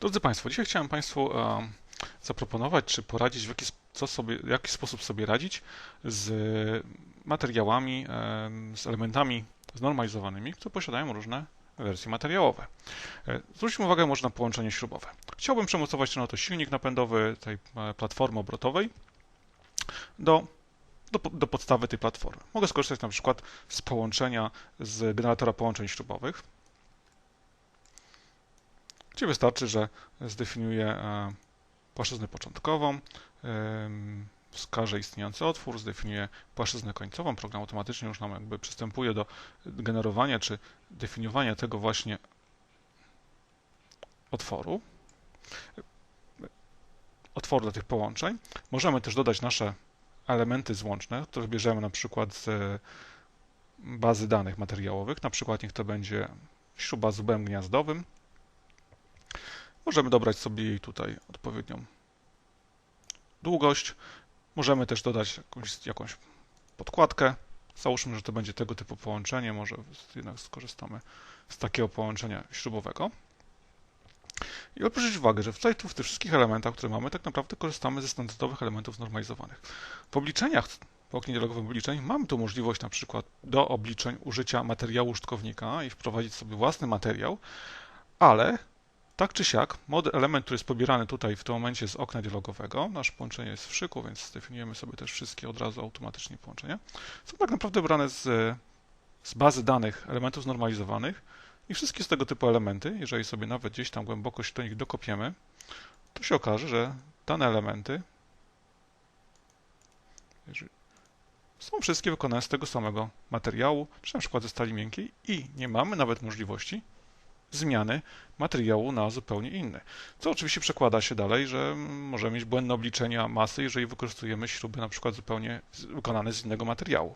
Drodzy Państwo, dzisiaj chciałem Państwu e, zaproponować, czy poradzić, w jaki, co sobie, w jaki sposób sobie radzić z materiałami, e, z elementami znormalizowanymi, które posiadają różne wersje materiałowe. E, zwróćmy uwagę może na połączenie śrubowe. Chciałbym przemocować na to silnik napędowy tej platformy obrotowej do, do, do podstawy tej platformy. Mogę skorzystać na przykład z połączenia z generatora połączeń śrubowych, gdzie wystarczy, że zdefiniuję e, płaszczyznę początkową, wskażę istniejący otwór, zdefiniuję płaszczyznę końcową. Program automatycznie już nam jakby przystępuje do generowania czy definiowania tego właśnie otworu, otworu dla tych połączeń. Możemy też dodać nasze elementy złączne, które bierzemy na przykład z bazy danych materiałowych, na przykład niech to będzie śruba z ubem gniazdowym, Możemy dobrać sobie jej tutaj odpowiednią długość. Możemy też dodać jakąś, jakąś podkładkę. Załóżmy, że to będzie tego typu połączenie. Może jednak skorzystamy z takiego połączenia śrubowego. I zwrócić uwagę, że tutaj tu w tych wszystkich elementach, które mamy, tak naprawdę korzystamy ze standardowych elementów znormalizowanych. W obliczeniach, w oknie dialogowym obliczeń, mamy tu możliwość na przykład do obliczeń użycia materiału użytkownika i wprowadzić sobie własny materiał, ale tak czy siak, model, element, który jest pobierany tutaj w tym momencie z okna dialogowego, nasze połączenie jest w szyku, więc zdefiniujemy sobie też wszystkie od razu automatycznie połączenia, są tak naprawdę brane z, z bazy danych elementów znormalizowanych i wszystkie z tego typu elementy, jeżeli sobie nawet gdzieś tam głęboko się do nich dokopiemy, to się okaże, że dane elementy są wszystkie wykonane z tego samego materiału, czy na przykład ze stali miękkiej i nie mamy nawet możliwości zmiany materiału na zupełnie inny. Co oczywiście przekłada się dalej, że możemy mieć błędne obliczenia masy, jeżeli wykorzystujemy śruby na przykład zupełnie wykonane z innego materiału.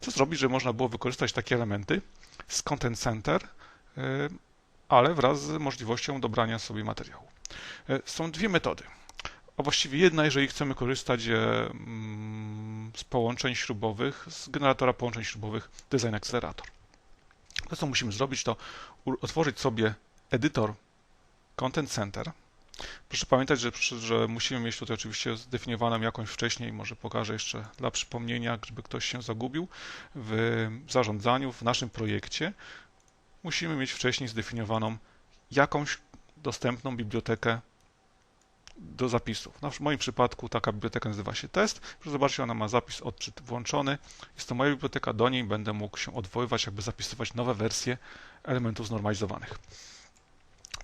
Co zrobić, że można było wykorzystać takie elementy z Content Center, y, ale wraz z możliwością dobrania sobie materiału. Y, są dwie metody. A właściwie jedna, jeżeli chcemy korzystać y, mm, z połączeń śrubowych, z generatora połączeń śrubowych Design Accelerator. To, co musimy zrobić, to otworzyć sobie edytor Content Center. Proszę pamiętać, że, że musimy mieć tutaj oczywiście zdefiniowaną jakąś wcześniej, może pokażę jeszcze dla przypomnienia, żeby ktoś się zagubił w zarządzaniu, w naszym projekcie. Musimy mieć wcześniej zdefiniowaną jakąś dostępną bibliotekę do zapisów. W moim przypadku taka biblioteka nazywa się test. Proszę zobaczyć, ona ma zapis odczyt włączony. Jest to moja biblioteka, do niej będę mógł się odwoływać, jakby zapisywać nowe wersje elementów znormalizowanych.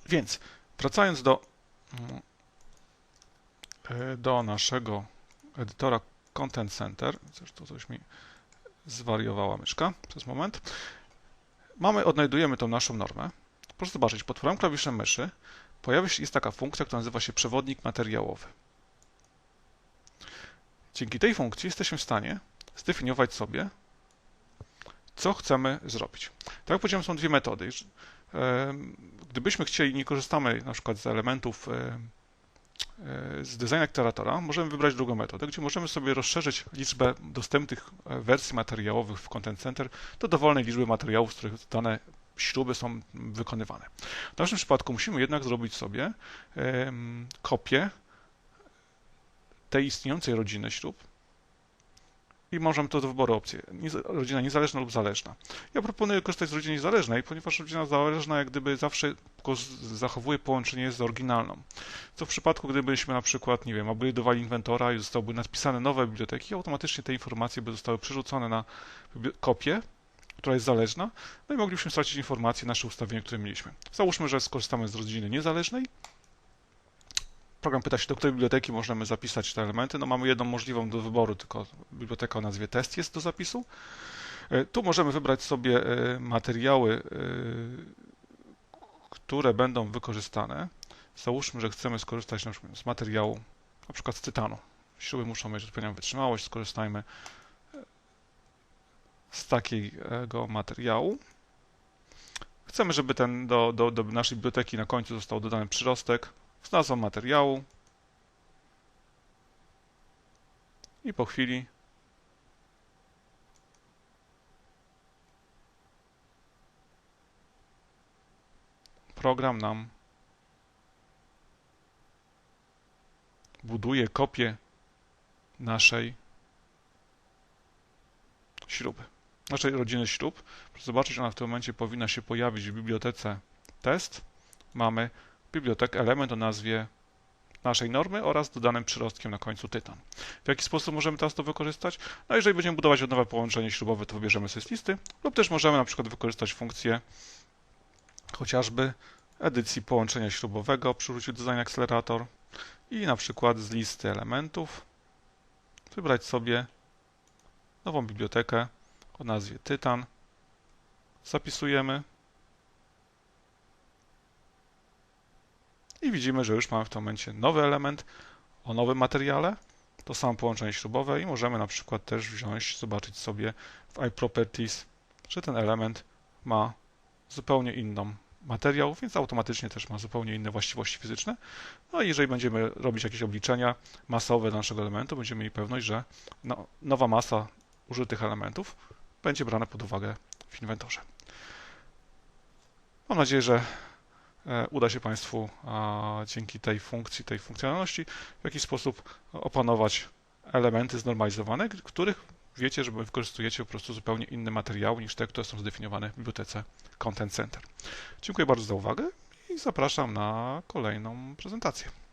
Więc wracając do, mm, do naszego edytora Content Center, zresztą coś mi zwariowała myszka przez moment. Mamy, odnajdujemy tą naszą normę. Proszę zobaczyć, pod prawym klawiszem myszy pojawia się, jest taka funkcja, która nazywa się przewodnik materiałowy. Dzięki tej funkcji jesteśmy w stanie zdefiniować sobie, co chcemy zrobić. Tak jak powiedziałem, są dwie metody. Gdybyśmy chcieli, nie korzystamy na przykład z elementów z design akceleratora, możemy wybrać drugą metodę, gdzie możemy sobie rozszerzyć liczbę dostępnych e, wersji materiałowych w Content Center do dowolnej liczby materiałów, z których dane śruby są wykonywane. W naszym przypadku musimy jednak zrobić sobie kopię tej istniejącej rodziny śrub i możemy to do wyboru opcje. Rodzina niezależna lub zależna. Ja proponuję korzystać z rodziny niezależnej, ponieważ rodzina zależna jak gdyby zawsze zachowuje połączenie z oryginalną. Co w przypadku, gdybyśmy na przykład, nie wiem, upgrade'owali inwentora i zostałyby napisane nowe biblioteki, automatycznie te informacje by zostały przerzucone na kopię która jest zależna, no i moglibyśmy stracić informacje, nasze ustawienia, które mieliśmy. Załóżmy, że skorzystamy z rodziny niezależnej. Program pyta się, do której biblioteki możemy zapisać te elementy. No mamy jedną możliwą do wyboru, tylko biblioteka o nazwie test jest do zapisu. E, tu możemy wybrać sobie e, materiały, e, które będą wykorzystane. Załóżmy, że chcemy skorzystać z materiału, na przykład z tytanu. Śruby muszą mieć odpowiednią wytrzymałość, skorzystajmy z takiego materiału. Chcemy, żeby ten do, do, do naszej biblioteki na końcu został dodany przyrostek z nazwą materiału. I po chwili program nam buduje kopię naszej śruby, naszej rodziny śrub. Proszę zobaczyć, ona w tym momencie powinna się pojawić w bibliotece test. Mamy bibliotekę, element o nazwie naszej normy oraz dodanym przyrostkiem na końcu tytan. W jaki sposób możemy teraz to wykorzystać? No jeżeli będziemy budować nowe połączenie śrubowe, to wybierzemy sobie z listy lub też możemy na przykład wykorzystać funkcję chociażby edycji połączenia śrubowego przy użyciu Design Accelerator i na przykład z listy elementów wybrać sobie nową bibliotekę o nazwie Tytan. Zapisujemy i widzimy, że już mamy w tym momencie nowy element o nowym materiale, to samo połączenie śrubowe i możemy na przykład też wziąć, zobaczyć sobie w iProperties, że ten element ma zupełnie inną materiał, więc automatycznie też ma zupełnie inne właściwości fizyczne. No i jeżeli będziemy robić jakieś obliczenia masowe naszego elementu, będziemy mieli pewność, że no, nowa masa użytych elementów będzie brana pod uwagę w inwentorze. Mam nadzieję, że e, uda się Państwu dzięki tej funkcji, tej funkcjonalności w jakiś sposób opanować elementy znormalizowane, których wiecie, że wykorzystujecie po prostu zupełnie inne materiały niż te, które są zdefiniowane w bibliotece Content Center. Dziękuję bardzo za uwagę i zapraszam na kolejną prezentację.